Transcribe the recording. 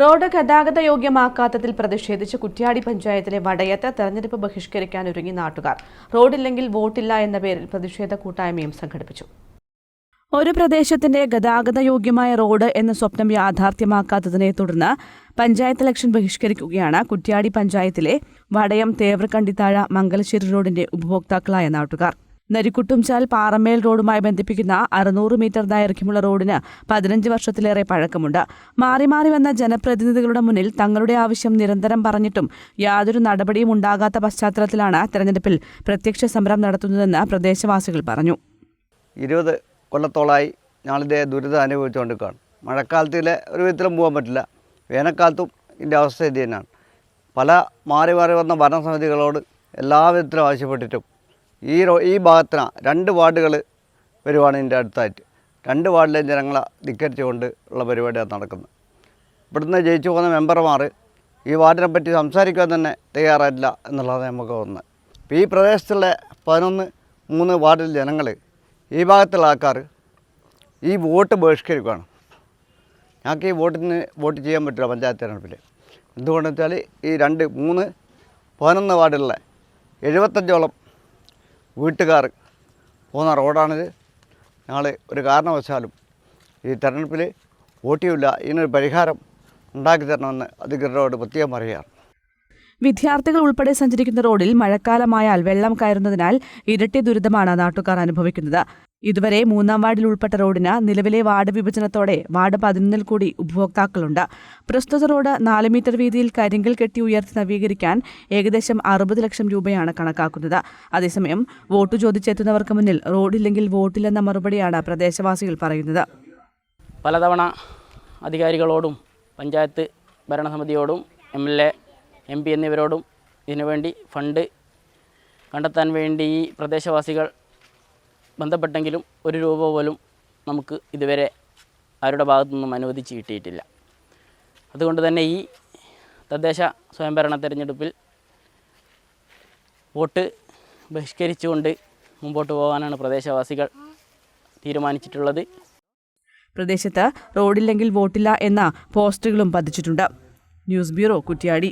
Road ഗതാഗത യോഗ്യമാക്കാത്തതിൽ പ്രതിഷേധിച്ച് കുറ്റ്യാടി പഞ്ചായത്തിലെ വടയത്ത് തെരഞ്ഞെടുപ്പ് ബഹിഷ്കരിക്കാൻ ഒരുങ്ങി നാട്ടുകാർ. റോഡില്ലെങ്കിൽ വോട്ടില്ല എന്ന പേരിൽ പ്രതിഷേധ കൂട്ടായ്മയും സംഘടിപ്പിച്ചു. ഒരു പ്രദേശത്തിന്റെ ഗതാഗത യോഗ്യമായ റോഡ് എന്ന സ്വപ്നം യാഥാർത്ഥ്യമാക്കാത്തതിനെ തുടർന്ന് പഞ്ചായത്ത് ഇലക്ഷൻ ബഹിഷ്കരിക്കുകയാണ് കുറ്റ്യാടി പഞ്ചായത്തിലെ വടയം തേവ്രക്കണ്ടിത്താഴ മംഗലശ്ശേരി റോഡിന്റെ ഉപഭോക്താക്കളായ നാട്ടുകാർ. നരിക്കുട്ടുംചാൽ പാറമേൽ റോഡുമായി ബന്ധിപ്പിക്കുന്ന അറുന്നൂറ് മീറ്റർ ദൈർഘ്യമുള്ള റോഡിന് പതിനഞ്ച് വർഷത്തിലേറെ പഴക്കമുണ്ട്. മാറി മാറി വന്ന ജനപ്രതിനിധികളുടെ മുന്നിൽ തങ്ങളുടെ ആവശ്യം നിരന്തരം പറഞ്ഞിട്ടും യാതൊരു നടപടിയും ഉണ്ടാകാത്ത പശ്ചാത്തലത്തിലാണ് തെരഞ്ഞെടുപ്പിൽ പ്രത്യക്ഷ സമരം നടത്തുന്നതെന്ന് പ്രദേശവാസികൾ പറഞ്ഞു. ഇരുപത് കൊല്ലത്തോളമായി ഞങ്ങളിതേ ദുരിതം അനുഭവിച്ചുകൊണ്ടിരിക്കുകയാണ്. മഴക്കാലത്തിലെ ഒരു വിധത്തിലും പോകാൻ പറ്റില്ല. വേനൽക്കാലത്തും ഇതിന്റെ അവസ്ഥ ഇത് തന്നെയാണ്. പല മാറി മാറി വന്ന ഭരണസമിതികളോട് എല്ലാ വിധത്തിലും ആവശ്യപ്പെട്ടിട്ടും ഈ റോ ഈ ഭാഗത്തിന് രണ്ട് വാർഡുകൾ വരുവാണ് ഇതിന്റെ അടുത്തായിട്ട്. രണ്ട് വാർഡിലെയും ജനങ്ങളെ ധിക്കരിച്ചുകൊണ്ട് ഉള്ള പരിപാടിയാണ് നടക്കുന്നത്. ഇവിടുന്ന് ജയിച്ചു പോകുന്ന മെമ്പർമാർ ഈ വാർഡിനെ പറ്റി സംസാരിക്കാൻ തന്നെ തയ്യാറായില്ല എന്നുള്ളതാണ് നമുക്ക് തോന്നുന്നത്. ഇപ്പോൾ ഈ പ്രദേശത്തുള്ള പതിനൊന്ന് മൂന്ന് വാർഡിൽ ജനങ്ങൾ ഈ ഭാഗത്തുള്ള ആൾക്കാർ ഈ വോട്ട് ബഹിഷ്കരിക്കുകയാണ് ഞങ്ങൾക്ക് ഈ വോട്ടിന് വോട്ട് ചെയ്യാൻ പറ്റില്ല പഞ്ചായത്ത് തിരഞ്ഞെടുപ്പിൽ എന്തുകൊണ്ടെന്ന് വെച്ചാൽ ഈ രണ്ട് മൂന്ന് പതിനൊന്ന് വാർഡിലുള്ള എഴുപത്തഞ്ചോളം വീട്ടുകാർ പോകുന്ന റോഡാണിത്. ഞങ്ങൾ ഒരു കാരണവശാലും ഈ തെരഞ്ഞെടുപ്പിൽ വോട്ട് ചെയ്യില്ല ഇതിനൊരു പരിഹാരം ഉണ്ടാക്കി തരണമെന്ന് അധികൃതരോട് പ്രത്യേകം പറയുകയാണ്. വിദ്യാർത്ഥികൾ ഉൾപ്പെടെ സഞ്ചരിക്കുന്ന റോഡിൽ മഴക്കാലമായാൽ വെള്ളം കയറുന്നതിനാൽ ഇരട്ടി ദുരിതമാണ് നാട്ടുകാർ അനുഭവിക്കുന്നത്. ഇതുവരെ മൂന്നാം വാർഡിൽ ഉൾപ്പെട്ട റോഡിന് നിലവിലെ വാർഡ് വിഭജനത്തോടെ വാർഡ് പതിനൊന്നിൽ കൂടി ഉപഭോക്താക്കളുണ്ട്. പ്രസ്തുത റോഡ് നാല് മീറ്റർ വീതിയിൽ കരിങ്കൽ കെട്ടി ഉയർത്തി നവീകരിക്കാൻ ഏകദേശം അറുപത് ലക്ഷം രൂപയാണ് കണക്കാക്കുന്നത്. അതേസമയം വോട്ട് ചോദിച്ചെത്തുന്നവർക്ക് മുന്നിൽ റോഡില്ലെങ്കിൽ വോട്ടില്ലെന്ന മറുപടിയാണ് പ്രദേശവാസികൾ പറയുന്നത്. പലതവണ അധികാരികളോടും panchayat ഭരണസമിതിയോടും M L A M P എന്നിവരോടും ഇതിനുവേണ്ടി ഫണ്ട് കണ്ടെത്താൻ വേണ്ടി പ്രദേശവാസികൾ ബന്ധപ്പെട്ടെങ്കിലും ഒരു രൂപ പോലും നമുക്ക് ഇതുവരെ ആരുടെ ഭാഗത്തു നിന്നും അനുവദിച്ച് കിട്ടിയിട്ടില്ല. അതുകൊണ്ട് തന്നെ ഈ തദ്ദേശ സ്വയംഭരണ തെരഞ്ഞെടുപ്പിൽ വോട്ട് ബഹിഷ്കരിച്ചുകൊണ്ട് മുമ്പോട്ട് പോകാനാണ് പ്രദേശവാസികൾ തീരുമാനിച്ചിട്ടുള്ളത്. പ്രദേശത്ത് റോഡില്ലെങ്കിൽ വോട്ടില്ല എന്ന പോസ്റ്ററുകളും പതിച്ചിട്ടുണ്ട്. News bureau Kuttiadi.